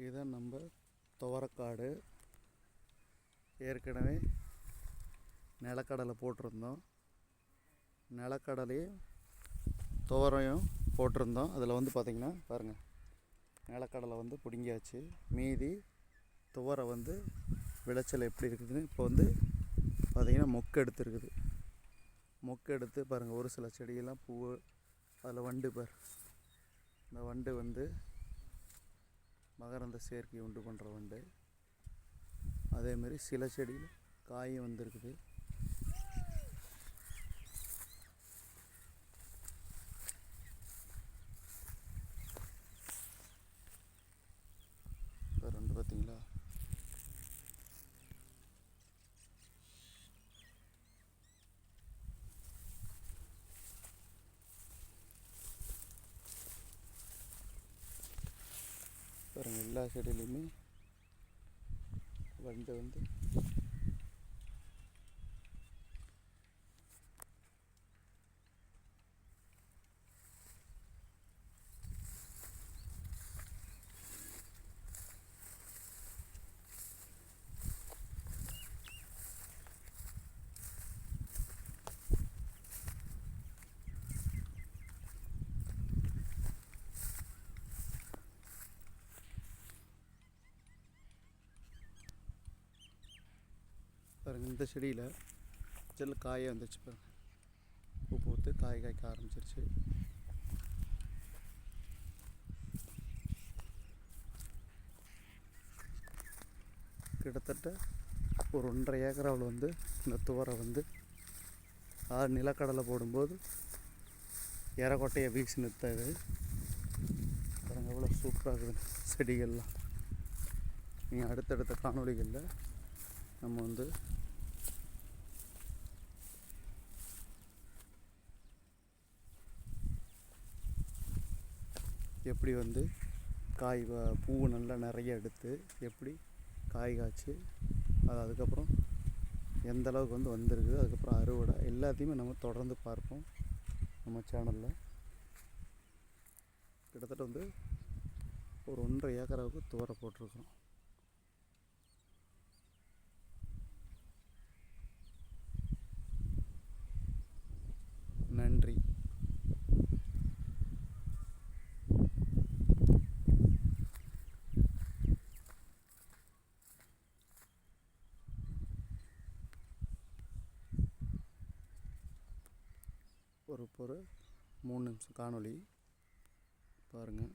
இதுதான் நம்ம துவரக்காடு ஏற்கனவே நிலக்கடலை போட்டிருந்தோம். நிலக்கடலையும் துவரையும் போட்டிருந்தோம். அதில் வந்து பார்த்திங்கன்னா பாருங்கள் நிலக்கடலை வந்து பிடுங்கியாச்சு. மீதி துவரை வந்து விளைச்சல் எப்படி இருக்குதுன்னு இப்போ வந்து பார்த்திங்கன்னா மொக்கு எடுத்துருக்குது. மொக்கு எடுத்து பாருங்கள் ஒரு சில செடியெல்லாம் பூ அதில் வண்டு பார் இந்த வண்டு வந்து மகரந்த சேர்க்கை உண்டு பண்ணுற வண்டு அதேமாரி சில செடியில் காயும் வந்திருக்குது. பாருங்கள் எல்லா செடியிலையுமே வண்டு வந்து பாருங்கள் இந்த செடியில் ஜெல் காயே வந்துச்சு பாருங்கள் பூ பூத்து காய் காய்க்க ஆரம்பிச்சிருச்சு. கிட்டத்தட்ட ஒரு ஒன்றரை ஏக்கராவில் வந்து இந்த துவரை வந்து ஆறு நிலக்கடலை போடும்போது இறக்கொட்டையை வீசி நிறுத்தது. பாருங்கள் எவ்வளோ சூப்பராக இருக்குது செடிகள்லாம். நீங்கள் அடுத்தடுத்த காணொளிகளில் நம்ம வந்து எப்படி வந்து காய் பூ நல்லா நிறைய எடுத்து எப்படி காய் காய்ச்சி அது அதுக்கப்புறம் எந்த அளவுக்கு வந்து வந்திருக்குது அதுக்கப்புறம் அறுவடை எல்லாத்தையுமே நம்ம தொடர்ந்து பார்ப்போம் நம்ம சேனலில். கிட்டத்தட்ட வந்து ஒரு ஒன்றரை ஏக்கராவுக்கு துவரை போட்டிருக்கோம் ஒரு ஒரு மூணு நிமிஷம் காணொளி. பாருங்கள்